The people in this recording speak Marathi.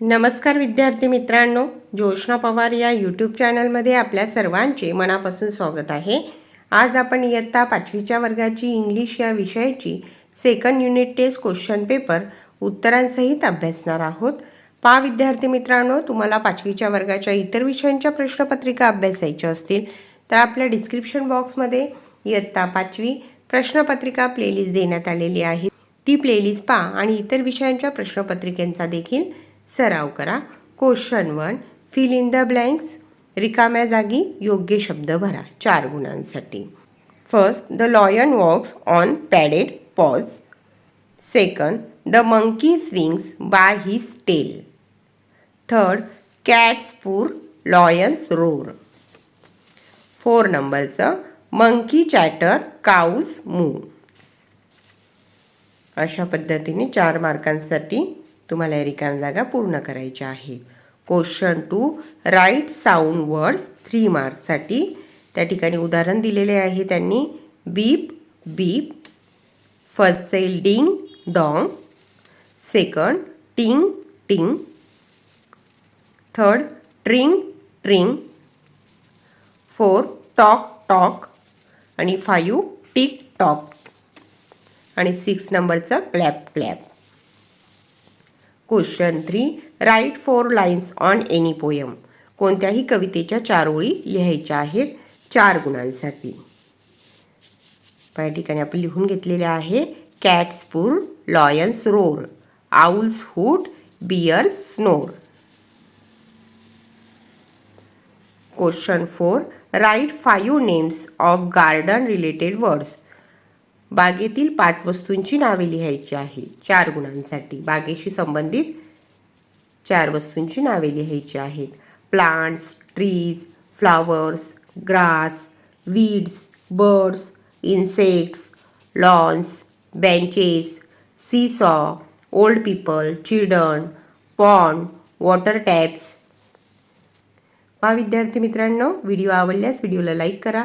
नमस्कार विद्यार्थी मित्रांनो जोशना पवार या यूट्यूब चॅनलमध्ये आपल्या सर्वांचे मनापासून स्वागत आहे. आज आपण इयत्ता पाचवीच्या वर्गाची इंग्लिश या विषयाची second unit test question paper उत्तरांसहित अभ्यासणार आहोत. पा विद्यार्थी मित्रांनो तुम्हाला पाचवीच्या वर्गाच्या इतर विषयांच्या प्रश्नपत्रिका अभ्यासायच्या असतील तर आपल्या डिस्क्रिप्शन बॉक्समध्ये इयत्ता पाचवी प्रश्नपत्रिका प्लेलिस्ट देण्यात आलेली आहे. ती प्लेलिस्ट पा आणि इतर विषयांच्या प्रश्नपत्रिकेंचा देखील सराव करा. Question one fill in the blanks रिकाम्या जागी योग्य शब्द भरा. चार गुणांसाठी. First the lion walks on padded paws second the monkey swings by his tail third cats purr lions roar four नंबरचं मंकी चॅटर काऊज मू अशा पद्धतीने चार मार्कांसाठी तुम्हाला या रिकाम जागा पूर्ण करायच्या आहे question two write sound words three मार्क्ससाठी त्या ठिकाणी उदाहरण दिलेले आहे त्यांनी. Beep beep फसेल ding dong second ting ting third tring tring four tock tock आणि फायू टिक टॉक आणि सिक्स नंबरचं clap clap question three write four lines on any poem कोणत्याही कवितेच्या चार ओळी लिहायच्या आहेत चार गुणांसाठी. या ठिकाणी आपण लिहून घेतलेले आहे cats purr lions roar owls hoot bears snore question four write five names of garden related words बागेतील पाच वस्तूंची नावे लिहायची आहे. चार गुणांसाठी बागेशी संबंधित चार वस्तूंची नावे लिहायची आहेत. Plants trees flowers grass weeds birds insects lawns benches seesaw old people children pond water taps. पहा विद्यार्थी मित्रांनो व्हिडिओ आवडल्यास व्हिडिओला लाईक करा.